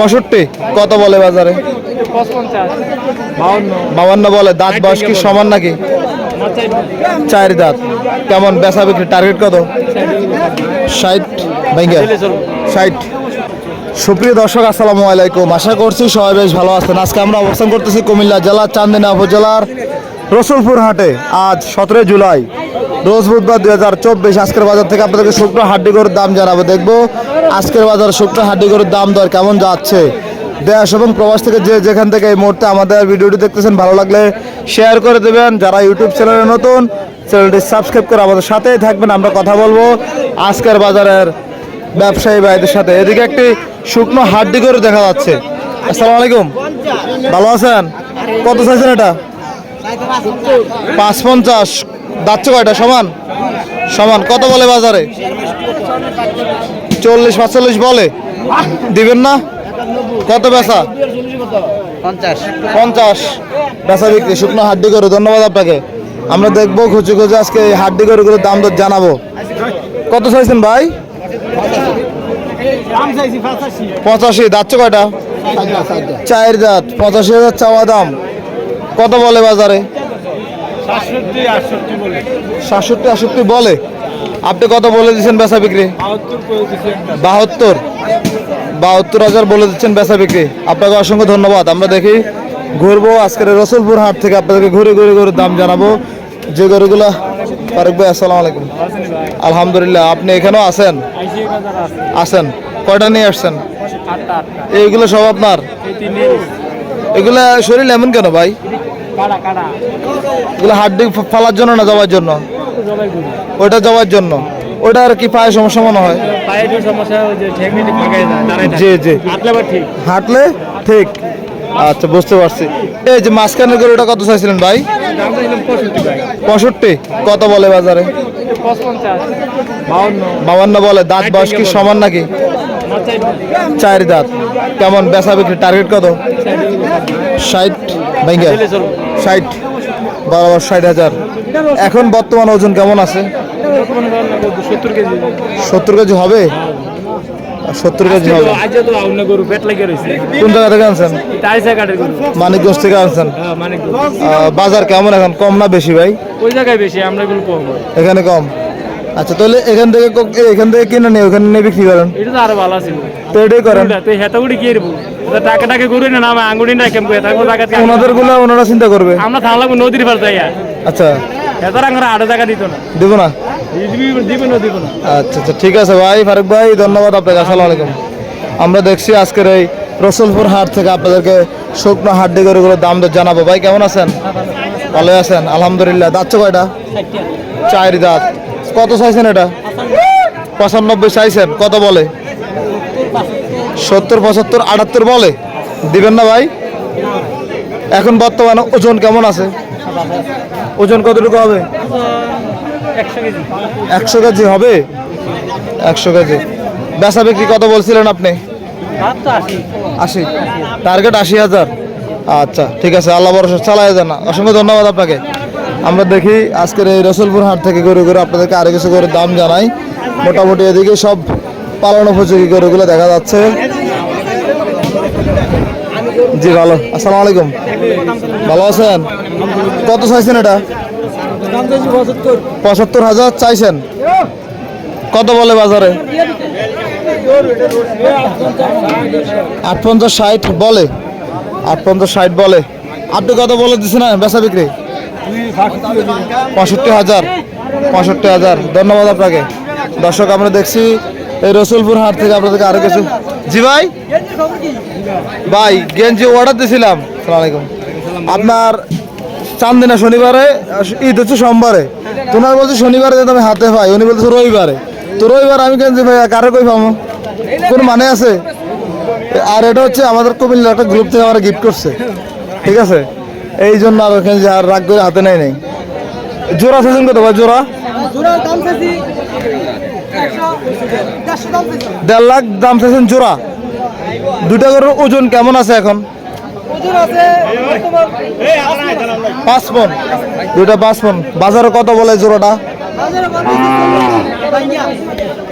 পঁয়ষট্টি? কত বলে বাজারে? বাবান্ন বলে। দাঁত বয়স কি সমান নাকি? চার দাঁত। কেমন বেচা বিক্রি? টার্গেট কত? ষাট। ভাইঙ্গা ষাট। সুপ্রিয় দর্শক, আসসালামু আলাইকুম। আশা করছি সবাই বেশ ভালো আছেন। আজকে আমরা অবস্থান করতেছি কুমিল্লা জেলার চান্দিনা উপজেলার রসুলপুর হাটে। আজ সতেরোই জুলাই। রোজ বুধবার দুই হাজার চব্বিশ আজকের বাজার থেকে আপনাদেরকে শুকনো হাড্ডি গরুর দাম জানাব। দেখব আজকের বাজার শুকনো হাড্ডি গরুর দাম দর কেমন যাচ্ছে। দেশ এবং প্রবাস থেকে যে যেখান থেকে এই মুহূর্তে আমাদের ভিডিওটি দেখতেছেন, ভালো লাগলে শেয়ার করে দেবেন। যারা ইউটিউব চ্যানেলে নতুন চ্যানেলটি সাবস্ক্রাইব করে আমাদের সাথেই থাকবেন। আমরা কথা বলব আজকের বাজারের ব্যবসায়ী ভাইদের সাথে। এদিকে একটি শুকনো হাড্ডি গরু দেখা যাচ্ছে। আসসালামু আলাইকুম। ভালো আছেন? কত চাইছেন এটা? পাঁচ পঞ্চাশ যাচ্ছে কয়টা? সমান? সমান। কত বলে বাজারে? চল্লিশ পাঁচচল্লিশ বলে। দিবেন না? কত বেচা? পঞ্চাশ। বেচা বিক্রি। শুকনো হাড্ডি গরু ধন্যবাদ আপনাকে। আমরা দেখব খুঁজে খুঁজে আজকে এই হাড্ডি গরুগুলোর দাম দর জানাব। কত চাইছেন ভাই? পঁচাশি। যাচ্ছে কয়টা? চার দাঁত। পঁচাশি হাজার চাওয়া দাম। কত বলে বাজারে? সাতষট্টি আটষট্টি বলে। আপনি কত বলে দিচ্ছেন বেচা বিক্রি? বাহাত্তর বাহাত্তর। হাজার বলে দিচ্ছেন বেচা বিক্রি। আপনাকে অসংখ্য ধন্যবাদ। আমরা দেখি ঘুরবো আজকের রসুলপুর হাট থেকে। আপনাদেরকে ঘুরে ঘুরে ঘুরে দাম জানাব। যে গরুগুলা ফারুক ভাই আসসালামু আলাইকুম। আলহামদুলিল্লাহ। আপনি এখানেও আছেন? আছেন। কয়টা নিয়ে আসছেন? এইগুলো সব আপনার? এগুলা শরীর এমন কেন ভাই? এগুলো হাড্ডি ফালার জন্য না জবার জন্য? ওটা জবার জন্য। ওটা আর কি পায়ে সমস্যা মনে হয়? জি জি। হাঁটলে ঠিক। আচ্ছা বুঝতে পারছি। এই যে মাঝখানের গরুটা কত চাইছিলেন ভাই? পঁয়ষট্টি কত বলে বাজারে? বাবান্ন বলে। দাঁত বয়স কি সমান নাকি? চার দাঁত। কেমন? বেচা বিক্রি? টার্গেট কত? ষাট। ভাইঙ্গা ষাট বরাবর ষাট হাজার। এখন বর্তমান ওজন কেমন আছে? সত্তর কেজি। হবে? সত্তর কেজি হবে। কোন জায়গা থেকে আনছেন? মানিকগঞ্জ থেকে আনছেন? হ্যাঁ বাজার কেমন এখন? কম না বেশি ভাই? ওই জায়গায় বেশি আমরা এখানে কম? আচ্ছা তাহলে এখান থেকে ক- এখান থেকে কিনে নিয়ে ওখানে নিয়ে বিক্রি করেন। এটা তো আরও ভালো ছিল তো এটাই করেন। তুই হেতা উড়ি গিয়ে দেবো টাকা টাকা গরু না নামে আঙ্গুড়ি না কেমন হেতা টাকা ওনাদেরগুলো ওনারা চিন্তা করবে। আমরা থাকলাম নদীর পার যাই আচ্ছা। হেতার আঙ্গুর আট টাকা দিত না। দিব না? দিবি- না দিব না। আচ্ছা আচ্ছা ঠিক আছে ভাই ফারুক ভাই ধন্যবাদ আপনাকে আসসালামু আলাইকুম। আমরা দেখছি আজকের এই রসুলপুর হাট থেকে আপনাদেরকে শুকনো হাড্ডি গরুগুলোর দাম দর জানাব। ভাই কেমন আছেন? ভালো আছেন? আলহামদুলিল্লাহ। দাঁতছে কয়টা? চার দাঁত। কত চাইছেন এটা? পঁচানব্বই চাইছেন, কত বলে? সত্তর, পঁচাত্তর, আটাত্তর বলে? দিবেন না ভাই? এখন বর্তমানে ওজন কেমন আছে? ওজন কতটুকু হবে? একশো কেজি। হবে? একশো কেজি। বেচা বিক্রি কত বলছিলেন আপনি? আশি। টার্গেট আশি হাজার। আচ্ছা ঠিক আছে, আল্লাহ ভরসা চালাই যান। অসংখ্য ধন্যবাদ আপনাকে। আমরা দেখি আজকের এই রসুলপুর হাট থেকে গরু গরু আপনাদেরকে আরও কিছু করে দাম জানাই। মোটামুটি এদিকে সব পালন উপযোগী গরুগুলো দেখা যাচ্ছে। জি, ভালো। আসসালামু আলাইকুম। ভালো আছেন? কত চাইছেন এটা? পঁচাত্তর হাজার চাইছেন। কত বলে বাজারে? আট পঞ্চাশ ষাট বলে। আট পঞ্চাশ ষাট বলে। আপনি কত বলে দিচ্ছেন, বেচা বিক্রি? পঁয়ষট্টি হাজার পঁয়ষট্টি হাজার। ধন্যবাদ আপনাকে। দর্শক, আমরা দেখছি এই রসুলপুর হাট থেকে আপনাদেরকে আরও কিছু। জি ভাই? ভাই, গেঞ্জি অর্ডার দিয়েছিলাম সালাম আলাইকুম। আপনার চান্দিনা শনিবারে, ঈদ হচ্ছে সোমবারে। তোমার বলছে শনিবারে যেতে আমি হাতে পাই উনি বলছে রবিবারে। তো রবিবার আমি গেঞ্জি ভাই কারে কই পাবো? কোন মানে আছে? আর এটা হচ্ছে আমাদের কুমিল্লার একটা গ্রুপ থেকে আমরা গিফট করছে। ঠিক আছে? এই জন্য আর ওখানে আর রাগ করে হাতে নেয় নাই। জোড়া সেজন কত ভাই জোড়া? দেড় লাখ দাম চাইছেন জোড়া। দুটা গরুর ওজন কেমন আছে এখন? পাঁচ পন দুটা পাঁচ পন বাজারে কত বলে জোড়াটা?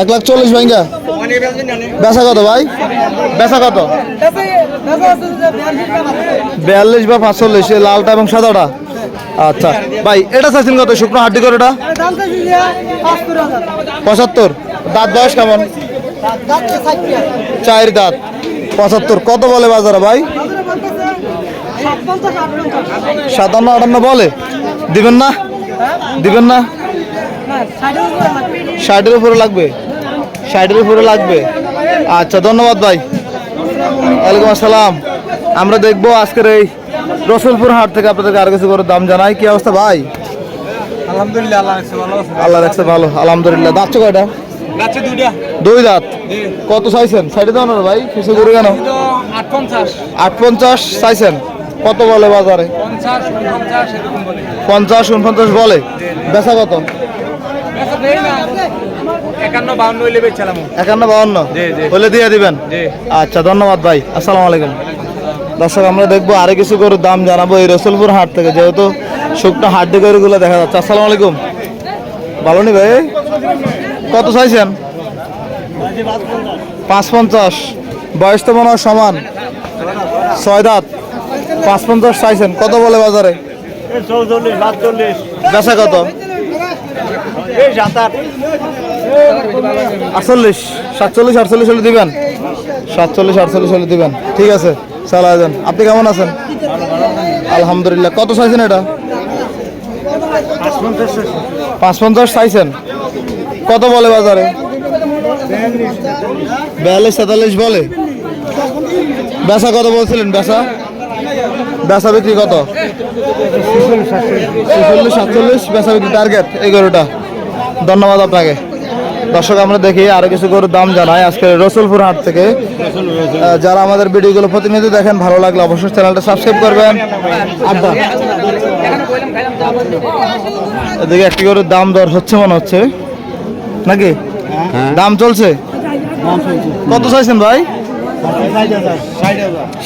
এক লাখ চল্লিশ ভাইঙ্গা। বেচা কত ভাই? বেচা কত? বিয়াল্লিশ বা পাঁচচল্লিশ লালটা এবং সাদাটা? আচ্ছা ভাই, এটা চাইছেন কত? শুকনো হাড্ডি করে এটা? পঁচাত্তর। দাঁত বয়স কেমন? চার দাঁত। পঁচাত্তর। কত বলে বাজারে ভাই? সাতান্ন আটান্ন বলে। দিবেন না? দিবেন না? ষাটের উপরে লাগবে। ষাটের উপরে লাগবে। আচ্ছা ধন্যবাদ ভাই। ওয়ালাইকুম আসসালাম। আমরা দেখব আজকের এই রসুলপুর হাট থেকে আপনাদেরকে আর কিছু করে দাম জানাই। কি অবস্থা ভাই? আলহামদুলিল্লাহ আল্লাহ রাখছে ভালো আলহামদুলিল্লাহ। দাঁতছে কয়টা দুই দাঁত? কত চাইছেন? সাইডে দাও না ভাই কিছু করে কেন? আট পঞ্চাশ চাইছেন? কত বলে বাজারে? পঞ্চাশ উনপঞ্চাশ বলে। বেচা কত। একান্ন বাউন্ন। বলে দিয়ে দিবেন? আচ্ছা ধন্যবাদ ভাই। আসসালামু আলাইকুম। দর্শক আমরা দেখব আরও কিছু করে দাম জানাব এই রসুলপুর হাট থেকে যেহেতু শুকনো হাড্ডি গরুগুলো দেখা যাচ্ছে। আসসালামু আলাইকুম। ভালো নি ভাই? কত চাইছেন? পাঁচ পঞ্চাশ বয়স তো মনে হয় সমান। ছয় দাঁত। পাঁচ পঞ্চাশ চাইছেন। কত বলে বাজারে? বেচা কত? আটচল্লিশ, সাতচল্লিশ, আটচল্লিশ হলে দিবেন। সাতচল্লিশ, আটচল্লিশ হলে দিবেন। ঠিক আছে চালাই যান আপনি কেমন আছেন? আলহামদুলিল্লাহ। কত চাইছেন এটা? পাঁচ পঞ্চাশ চাইছেন। কত বলে বাজারে? বিয়াল্লিশ, তেতাল্লিশ বলে। বেচা কত বলছিলেন? বেচা? বেচা বিক্রি কত? সাতচল্লিশ। বেচা বিক্রি টার্গেট এই গরুটা। ধন্যবাদ আপনাকে। দর্শক আমরা দেখি আরও কিছু গরুর দাম জানাই আজকে রসুলপুর হাট থেকে। যারা আমাদের ভিডিওগুলো প্রতিনিধি দেখেন ভালো লাগলে অবশ্যই চ্যানেলটা সাবস্ক্রাইব করবেন। আড্ডা এদিকে একটি গরুর দাম দর হচ্ছে মনে হচ্ছে। নাকি? দাম চলছে? কত চাইছেন ভাই?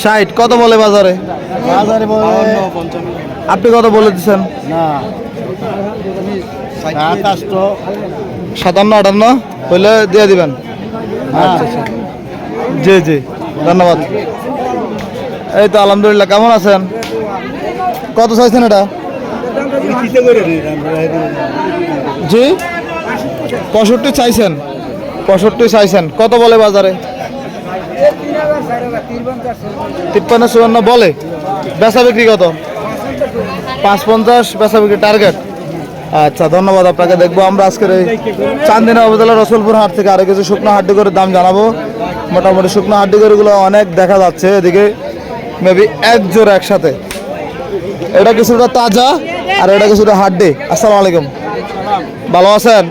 ষাট। কত বলে বাজারে? আপনি কত বলে দিচ্ছেন? সাতান্ন আটান্ন হইলে দিয়ে দিবেন। আচ্ছা আচ্ছা। জি জি। ধন্যবাদ। এই তো আলহামদুলিল্লাহ কেমন আছেন? কত চাইছেন এটা? জি? পঁয়ষট্টি চাইছেন। পঁয়ষট্টি চাইছেন। কত বলে বাজারে? তিপ্পান্ন চুয়ান্ন বলে। বেচা বিক্রি কত? পাঁচ পঞ্চাশ বেচা বিক্রি টার্গেট। আচ্ছা ধন্যবাদ আপনাকে দেখব। আমরা আজকের এই চান্দিনা উপজেলা রসুলপুর হাট থেকে আরও কিছু শুকনো হাড্ডি করে দাম জানাব। মোটামুটি শুকনো হাড্ডি গরুগুলো অনেক দেখা যাচ্ছে এদিকে মেবি এক জোড়া একসাথে। এটা কিছুটা তাজা আর এটা কিছুটা হাড্ডি। আসসালামু আলাইকুম। ভালো আছেন?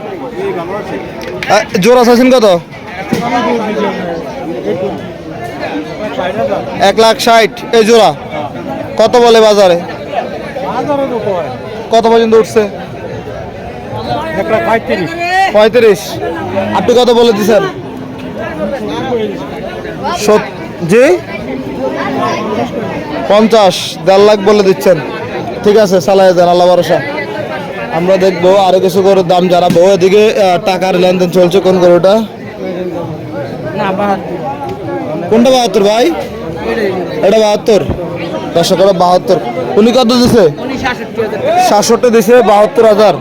জোড়া চাইছেন কত? এক লাখ ষাট এই জোড়া। কত বলে বাজারে? কত পর্যন্ত উঠছে? পঁয়ত্রিশ। আপনি কত বলে দিচ্ছেন জি? পঞ্চাশ। দেড় লাখ বলে দিচ্ছেন। ঠিক আছে চালাই দেন আল্লাহ ভরসা। আমরা দেখব আরও কিছু করে দাম জানাব। এদিকে টাকার লেনদেন চলছে কোন গরুটা? কোনটা বাহাত্তর ভাই? এটা বাহাত্তর। দর্শক এটা বাহাত্তর। উনি কত দিছে? সাতষট্টি দিছে, বাহাত্তর হাজার।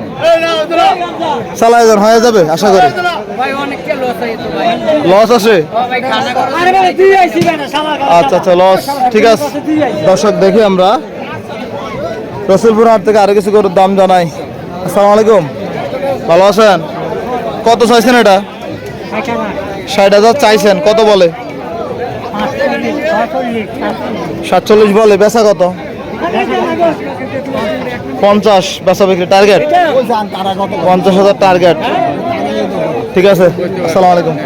চালাই হাজার হয়ে যাবে, আশা করি। লস আছে? আচ্ছা আচ্ছা লস। ঠিক আছে। দর্শক, দেখি আমরা। রসুলপুর হাট থেকে আরও কিছু করে দাম জানাই। আসসালামু আলাইকুম। ভালো আছেন? কত চাইছেন এটা? ষাট হাজার চাইছেন, কত বলে? সাতচল্লিশ বলে, বেচা কত? পঞ্চাশ বেচা বিক্রি, টার্গেট? পঞ্চাশ হাজার টার্গেট। ঠিক আছে, আসসালামু আলাইকুম।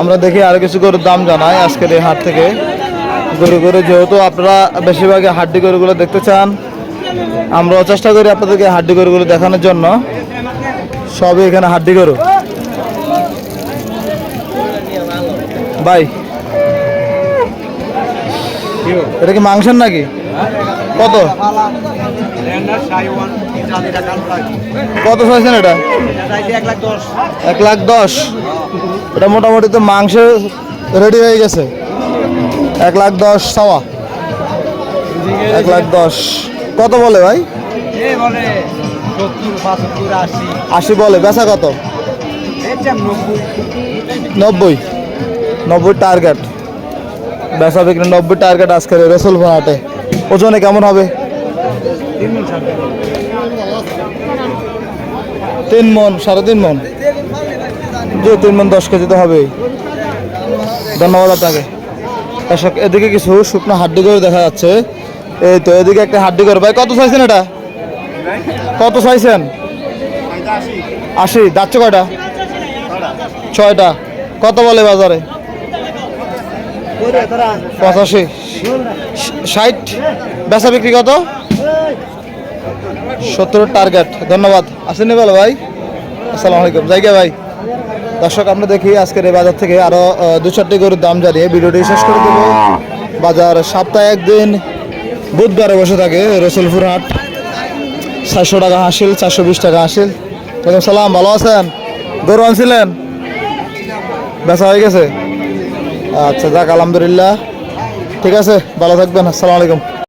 আমরা দেখি আরও কিছু গরুর দাম জানাই আজকের এই হাট থেকে। গরু গরু যেহেতু আপনারা বেশিরভাগই হাড্ডি গরুগুলো দেখতে চান, আমরাও চেষ্টা করি আপনাদেরকে হাড্ডি গরুগুলো দেখানোর জন্য। সবই এখানে হাড্ডি গরু। বাই এটা কি মাংসের নাকি? কত? কত চাইছেন এটা? এক লাখ দশ। এটা মোটামুটি তো মাংস রেডি হয়ে গেছে। এক লাখ দশ সাওয়া এক লাখ দশ। কত বলে ভাই? আশি বলে। বেচা কত? নব্বই। নব্বই টার্গেট। বেচা বিক্রি নব্বই টার্গেট আজকের রসুল হাটে। ওজনে কেমন হবে? তিন মন, সাড়ে তিন মন? যে তিন মন দশ কেজি তো হবেই। ধন্যবাদ আপনাকে। এদিকে কিছু শুকনো হাড্ডি করে দেখা যাচ্ছে। এই তো, এদিকে একটা হাড্ডি করে ভাই, কত চাইছেন এটা? কত চাইছেন আশি। যাচ্ছে কয়টা? ছয়টা। কত বলে বাজারে? পঁচাশি। ষাট। বেচা বিক্রি কত? সত্তর টার্গেট ধন্যবাদ। আসেনি বলো ভাই। আসসালামু আলাইকুম। জায়গা ভাই। দর্শক, আমরা দেখি আজকের এই বাজার থেকে আরও দু চারটি গরুর দাম জানিয়ে ভিডিওটি শেষ করে দেবো। বাজার সপ্তাহে একদিন, বুধবারে বসে থাকে রসুলপুর হাট। চারশো টাকা হাসিল, চারশো বিশ টাকা হাসিল। সালাম, ভালো আছেন? গরু আনছিলেন? বেচা হয়ে গেছে? আচ্ছা যাক আলহামদুলিল্লাহ। ঠিক আছে ভালো থাকবেন আসসালামু আলাইকুম।